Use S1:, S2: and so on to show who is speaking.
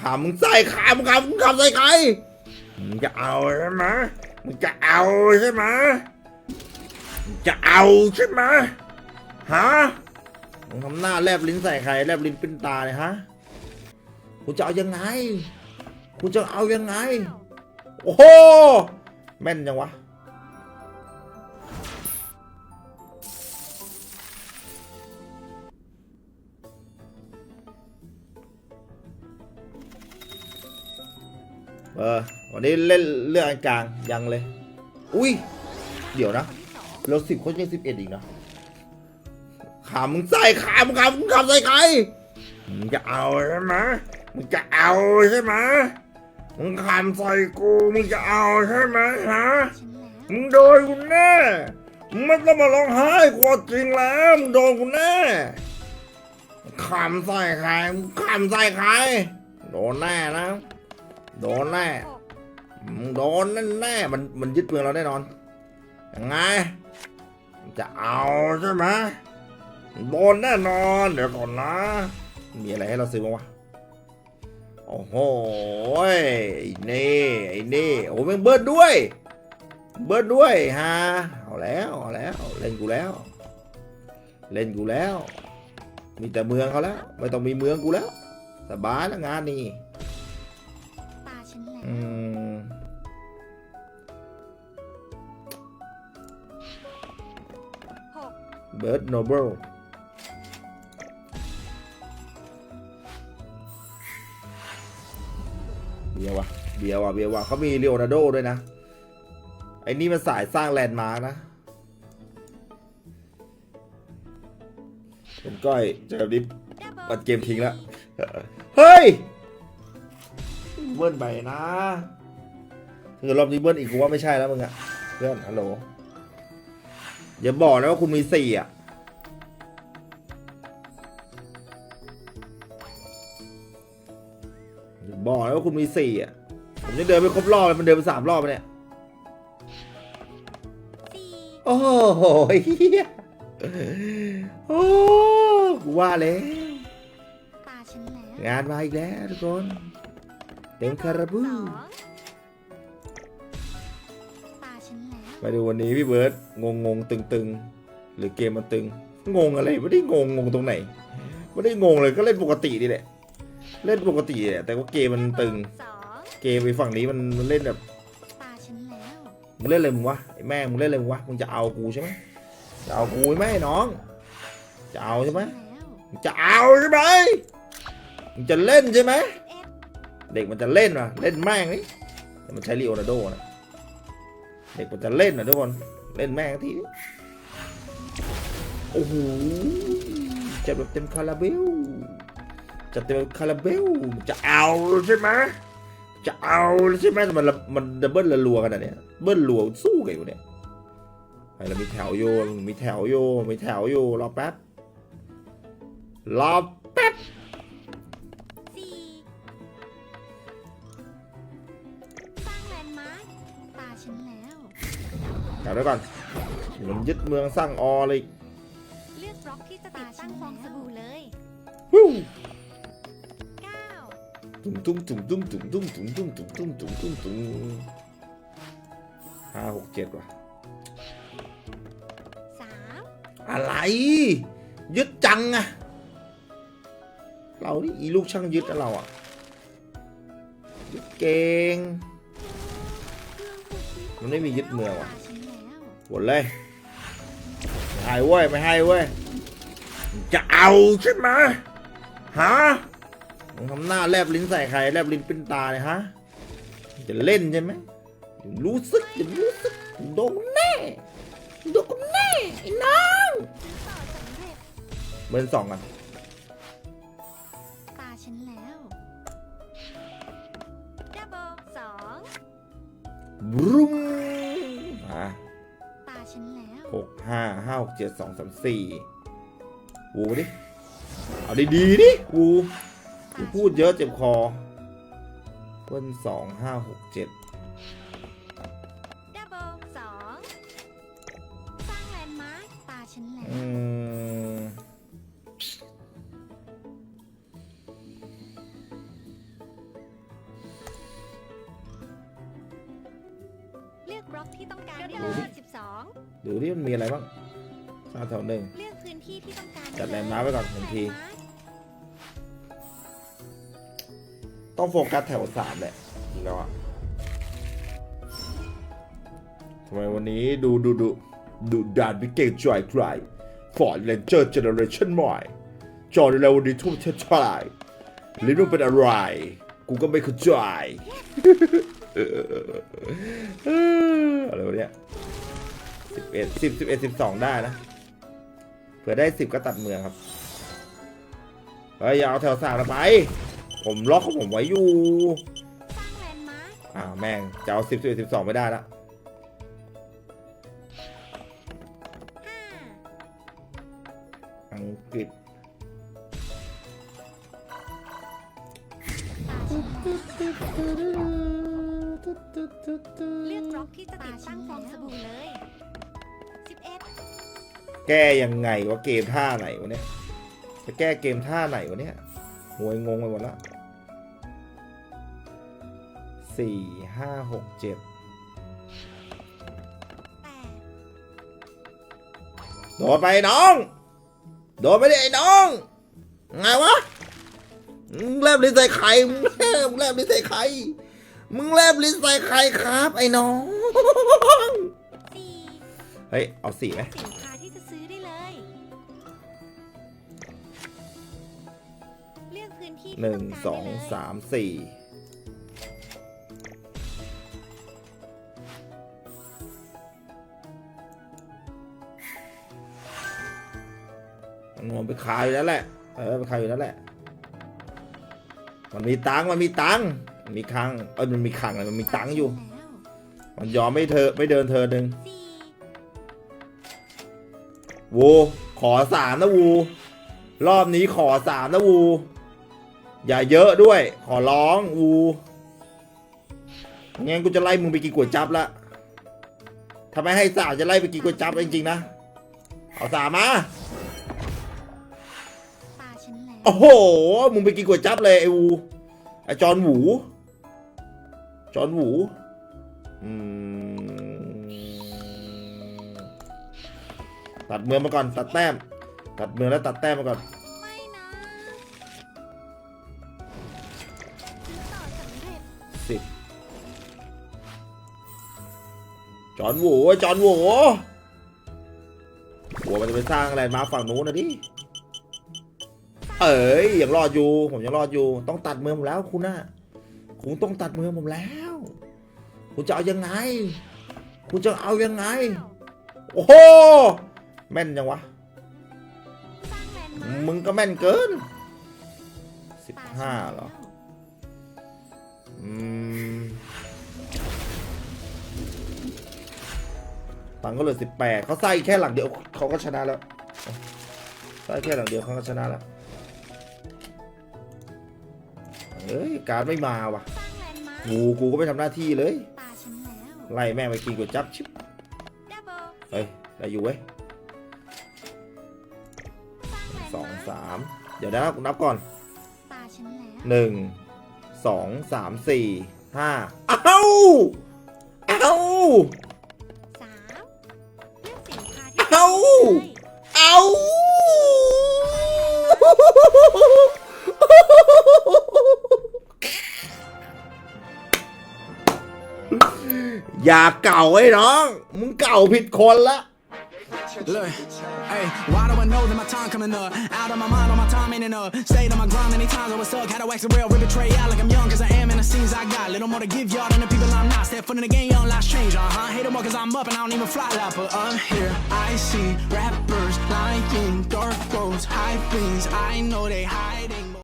S1: ขามึงใส่ขามึงขามึงขับใส่ใครมึงจะเอาใช่ไหมมึงจะเอาใช่ไหมมึงจะเอาใช่ไหมฮะมึงทำหน้าแลบลิ้นใส่ใครแลบลิ้นปิ้นตาเลยฮะคุณจะเอายังไงคุณจะเอายังไง โอ้โหแม่นจังวะ เออ วันนี้เล่นเรื่องอันกลางยังเลย อุ้ย เดี๋ยวนะเราสิบเขายังสิบเอ็ดอีกนะขามึงใส่ขามึงขามึงขับใส่ใครมึงจะเอาใช่ไหมมึงจะเอาใช่ไหมมึงขำใส่กูมึงจะเอาใช่ไหมฮะมึงโดนกูแน่มึงไม่ต้องมาร้องไห้กลัวจริงแล้วมึงโดนกูแน่ขำใส่ใครมึงขำใส่ใครโดนแน่นะ โดนแน่โดนแน่แน่มันมันยึดเมืองเราแน่นอนยังไง จะเอาใช่ไหมโดนแน่นอน เดี๋ยวก่อนนะ มีอะไรให้เราซื้อบ้างวะโอ้โหไอ้นี่ไอ้นี่โอ้แม่งเบิร์ดด้วย เบิร์ดด้วยฮะเอาแล้วเอาแล้วเล่นกูแล้ว เล่นกูแล้ว มีแต่เมืองเขาแล้ว ไม่ต้องมีเมืองกูแล้วสบายแล้วงานนี้ อืมเบิร์ดโนเบิลเบียร์วะเบียร์วะเบียร์วะเขามีเลโอนาร์โดด้วยนะ ไอ้นี่มันสายสร้างแลนด์มาร์กนะเป็นก้อยเจอแบบนี้
S2: ดับเบิล
S1: ปัดเกมทิ้งแล้ว เฮ้ย เบิ้ลไปนะถ้าเกิดรอบนี้เบิ้ลอีกกูว่าไม่ใช่แล้วมึงอะเพื่อนฮัลโหลอย่าบอกนะว่าคุณมีสี่อะอย่าบอกนะว่าคุณมีสี่อะผมจะเดินไปครบรอบเลยมันเดินไปสามรอบแล้วเนี่ย
S2: สี่
S1: โอ้โหเฮียโอ้กูว่าแล้ว
S2: ตาฉันแล้ว
S1: งานมาอีกแล้วทุกคน เต็มคาราบู
S2: สองตาฉันแล้ว
S1: มาดูวันนี้พี่เบิร์ดงงงๆตึงๆหรือเกมมันตึง งงอะไรไม่ได้งงงงตรงไหนไม่ได้งงเลยก็เล่นปกตินี่แหละ เล่นปกติแหละแต่ว่าเกมมันตึง
S2: สอง
S1: เกมไปฝั่งนี้มันมันเล่นแบบ
S2: ตาฉันแล้ว
S1: มึงเล่นอะไรมึงวะไอ้แม่งมึงเล่นอะไรมึงวะมึงจะเอากูใช่ไหมจะเอากูไหมน้อง จะเอาใช่ไหม
S2: แล้ว
S1: มึงจะเอาใช่ไหมมึงจะเล่นใช่ไหม
S2: สิบ เด็
S1: กมันจะเล่นว่ะเล่นแม่งนี่มันใช้ลีโอนาโดนะเด็กมันจะเล่นนะทุกคนเล่นแม่งทีโอ้โหจัดแบบเต็มคาราเบลจัดเต็มคาราเบลจะเอาใช่ไหมจะเอาใช่ไหมแต่มันละมันดับเบิลละรัวกันอะเนี่ยเบิ้ลรัวสู้กันอยู่เนี่ยไอ้เรามีแถวโยมีแถวโยมีแถวโยรอแป๊บรอแป๊บ
S2: ฉันแล้ว
S1: กลับไว้ก่อนมันยึดเมืองสร้างอเลย
S2: เลือกบล็อกที่จะติดตั้งฟองสบู่เลย
S1: วู้
S2: เก้า
S1: ตุ้มตุ้มตุ้มตุ้มตุ้มตุ้มตุ้มตุ้มตุ้มตุ้มตุ้มตุ้มตุ้มห้าหกเจ็ดว่ะ
S2: สาม
S1: อะไร ยึดจังอะเรานี่อีลูกช่างยึดอะเราอะยึดเก่ง มันไม่มียึดเมืองว่ะ
S2: ตาฉันแล้ว
S1: หมดเลยไม่ให้เว้ยไม่ให้เว้ย จะเอาใช่ไหมฮะมึงทำหน้าแลบลิ้นใส่ใครแลบลิ้นปิ้นตาเลยฮะ จะเล่นใช่ไหมอย่ารู้สึกอย่ารู้สึกโดนแน่โดนกูแน่ไอ้น้อง
S2: ซื้อต่อสำเร็จ
S1: เบิร์นสองกัน
S2: ตาฉันแล้วดับเบิลสอง
S1: บรุ้ม เจ็ดสองสามสี่วูดิ เอาดีดีดิวูพูดเยอะเจ็บคอเพิ่นสองห้าหกเจ็ด
S2: เลสองสร้างแลนด์มาร์คตาฉันแล้ว
S1: อืเลือก
S2: บล็อกที่ต้องการได้เลยสิบสอง
S1: ดูดิมันมีอะไรบ้าง สร้างแถวหนึ่ง
S2: เลือกพื้นที่ที่ต้องการ
S1: จัดแลนด์มาร์คไว้ก่อนหนึ่งที
S2: แลนด์มาร์ค
S1: ต้องโฟกัสแถวสามแหละจริงแล้วอะทำไมวันนี้ดูดูดูดูดานพิเก่งจ่อยใครฟอร์ดเรนเจอร์เจเนอเรชั่นใหม่จอในแล้ววันนี้ทุ่มเททลายลิ้นมันเป็นอะไร กูก็ไม่เข้าใจอะไรวะเนี่ยสิบเอ็ดสิบสิบเอ็ดสิบสองได้นะ เผื่อได้สิบก็ตัดเมืองครับเฮ้ยอย่าเอาแถวสามไป ผมล็อกของผมไว้อยู่
S2: สร้างแลนด์มาร์ค
S1: อ้าวแม่งจะเอาสิบสิบเอ็ดสิบสองไม่ได้ละ
S2: 5
S1: อังกฤษ
S2: เลือกบล็อกที่จะติดตั้งฟองสบู่เลย11
S1: แก้ยังไงวะเกมท่าไหนวะเนี่ย จะแก้เกมท่าไหนวะเนี่ยหวยงงไปหมดละสี่ห้าหกเจ็ดโดดไปน้อง โดดไปดิไอ้น้อง ไงวะ มึงแลบลิ้นใส่ไข่มึงแลบมึงแลบลิ้นใส่ไข่มึงแลบลิ้นใส่ไข่ครับ ไอ้น้อง เฮ้ย เอาสี่ไหม
S2: เลือกพื้นที่ที่
S1: หนึ่ง
S2: ต้การ
S1: สอง
S2: ได้เลย
S1: สามสี่มันงมไปขายอยู่แล้วแหละ เออไปขายอยู่แล้วแหละ มันมีตังค์มันมีตังค์มันมีคังเออมันมีคังอะไรมันมีตังค์อยู่มันยอมไม่เธอไม่เดินเธอหนึ่ง
S2: สี่
S1: วูขอสามนะวูรอบนี้ขอสามนะวู อย่าเยอะด้วย ขอร้องวูงั้นกูจะไล่มึงไปกินก๋วยจั๊บละถ้าไม่ให้สามจะไล่ไปกินก๋วยจั๊บจริงๆนะ เอาสามมา
S2: ตาฉันแล้ว
S1: โอ้โห มึงไปกินก๋วยจั๊บเลยไอ้วูไอ้จอนหวูจอนหวูอืมตัดเมืองมาก่อน ตัดแต้ม ตัดเมืองแล้วตัดแต้มมาก่อน
S2: สิ
S1: บจอนหวจอนหวหัวมันจะไปสร้างอะไรมาฝั่งนู้นนะดิ เอ๋ยยังรอดอยู่ ผมยังรอดอยู่ ต้องตัดเมืองผมแล้วคุณน่ะ คุณต้องตัดเมืองผมแล้ว คุณจะเอายังไง คุณจะเอายังไง โอ้โห แม่นยังวะ
S2: มึ
S1: งก็แม่นเกินสิบห้าเหรอ
S2: แล้ว
S1: อืมตังค์ก็เหลือสิบแปดเขาใส่แค่หลังเดียวเขาก็ชนะแล้วใส่แค่หลังเดียวเขาก็ชนะแล้วเอ้ยการดไม่มาว่ะ
S2: สร้างแลนด์มาร์ค
S1: งูกูก็ไม่ทำหน้าที่เลย
S2: ตาฉันแล้ว
S1: ไล่แม่งไปกินก๋วยจั๊บชิบ
S2: ดับเบิล
S1: เฮ้ยได้อยู่เว้ย
S2: สร้างแลนด์
S1: สอง
S2: มาร์ค
S1: สามเดี๋ยวนะกูนับก่อน
S2: ตาฉันแล้ว
S1: หนึ่ง สองสามสี่ห้าเอ้าเอ้า
S2: สามเลือกสินค้าที่
S1: เอ้า
S2: อได้ เอ้า
S1: อย่าเก่าไอ้น้อง มึงเก่าผิดคนละ
S3: Look, hey, why do I know that my time coming up? Out of my mind, all my time ain't enough. Stayed on my grind many times, I was stuck. Had to wax the rail, rip tray out like I'm young, cause I am in the scenes I got. Little more to give y'all than the people I'm not. Step foot in the game, young lives change, uh huh. Hate them more cause I'm up and I don't even fly like, but I'm here. I see rappers lying, dark roads, high things. I know they hiding.